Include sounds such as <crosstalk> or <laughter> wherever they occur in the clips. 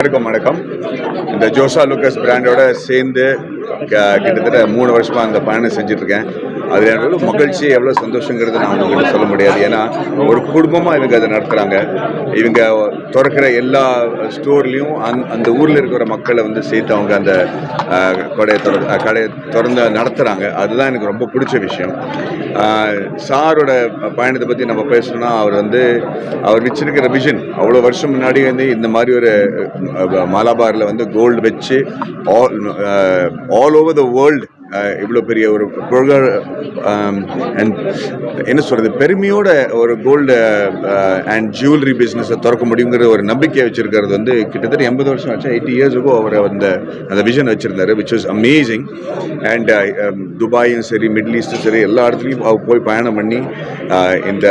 வணக்கம் வணக்கம். இந்த ஜோசா லூக்கஸ் பிராண்டோட சேர்ந்து கிட்டத்தட்ட மூணு வருஷமா அந்த பயணம் செஞ்சுட்டு இருக்கேன் அதில் எவ்வளோ மகிழ்ச்சி எவ்வளோ சந்தோஷங்கிறது நான் உங்ககிட்ட சொல்ல முடியாது. ஏன்னா ஒரு குடும்பமாக இவங்க அதை நடத்துகிறாங்க இவங்க திறக்கிற எல்லா ஸ்டோர்லேயும் அந் அந்த ஊரில் இருக்கிற மக்களை வந்து சேர்த்து அவங்க அந்த கடையை திற கடையை திறந்து நடத்துகிறாங்க அதுதான் எனக்கு ரொம்ப பிடிச்ச விஷயம். சாரோட பயணத்தை பற்றி நம்ம பேசணும்னா அவர் வந்து அவர் வச்சிருக்கிற விஷன் அவ்வளோ வருஷம் முன்னாடி வந்து இந்த மாதிரி ஒரு அஹ், மலபாரில் வந்து கோல்டு வச்சு all all over the world இவ்வளோ பெரிய ஒரு புகழ் அண்ட் என்ன சொல்கிறது பெருமையோட ஒரு கோல்டு அண்ட் ஜுவல்லரி பிஸ்னஸை திறக்க முடியுங்கிற ஒரு நம்பிக்கையை வச்சுருக்கிறது வந்து கிட்டத்தட்ட எண்பது வருஷம் ஆச்சு. எயிட்டி இயர்ஸுக்கும் அவர் அந்த அந்த விஷன் வச்சுருந்தாரு விச் இஸ் அமேசிங் அண்ட் துபாயும் சரி மிடில் ஈஸ்ட்டும் சரி எல்லா இடத்துலையும் அவர் போய் பயணம் பண்ணி இந்த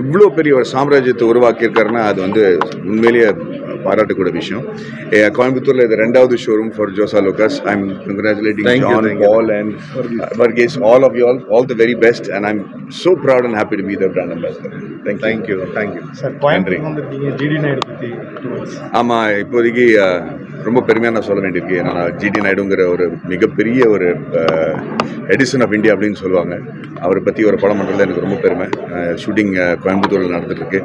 இவ்வளோ பெரிய ஒரு சாம்ராஜ்யத்தை உருவாக்கியிருக்காருன்னா அது வந்து உண்மையிலேயே பாராட்டக்கூடிய விஷயம். ஏ, கோயம்புத்தூர்ல இது ரெண்டாவது showroom for Jos Alukkas I am congratulating you. Paul and Varghese all of you all all the very best and I'm so proud and happy to be the brand ambassador thank thank you thank you sir நன்றி. ஆமாம் இப்போதைக்கு ரொம்ப பெருமையாக நான் சொல்ல வேண்டியிருக்கு. ஏன்னா GT நாயுடுங்கிற ஒரு மிகப்பெரிய ஒரு எடிசன் ஆஃப் இந்தியா அப்படின்னு சொல்லுவாங்க. அவரை பற்றி ஒரு படம் பண்ணுறதுல எனக்கு ரொம்ப பெருமை. ஷூட்டிங் கோயம்புத்தூரில் நடந்துட்டுருக்கு.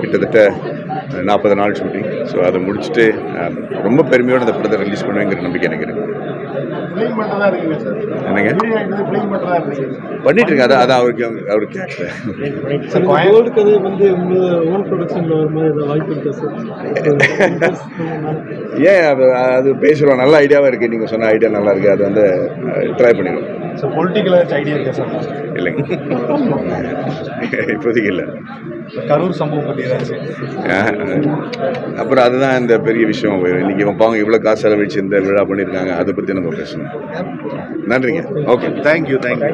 கிட்டத்தட்ட நாற்பது நாள் ஷூட்டிங் ஸோ அதை முடிச்சுட்டு ரொம்ப பெருமையோடு அந்த படத்தை ரிலீஸ் பண்ணுவேங்கிற நம்பிக்கை எனக்கு என்னங்க? பண்ணிட்டு இருக்கேன். அதான் அதான் அவருக்கு அவருக்கு <laughs> ஏன் அது அது பேசுகிறோம் நல்ல ஐடியாவாக இருக்குது நீங்கள் சொன்ன ஐடியா நல்லா இருக்குது அது வந்து ட்ரை பண்ணிடுவோம். சார் பொலிட்டிக்கல் ஏதாச்சும் ஐடியா இருக்கா சார் இல்லைங்க இப்போதைக்கு இல்லை. கரூர் சம்பவம் பற்றி ஏதாச்சும் அப்புறம் அதுதான் இந்த பெரிய விஷயம். இன்னைக்கு பாவம் இவ்வளோ காசு செலவழிச்சு இந்த விழா பண்ணியிருக்காங்க. அதை பற்றி நம்ம பேசணும். நன்றிங்க. Okay thank you thank you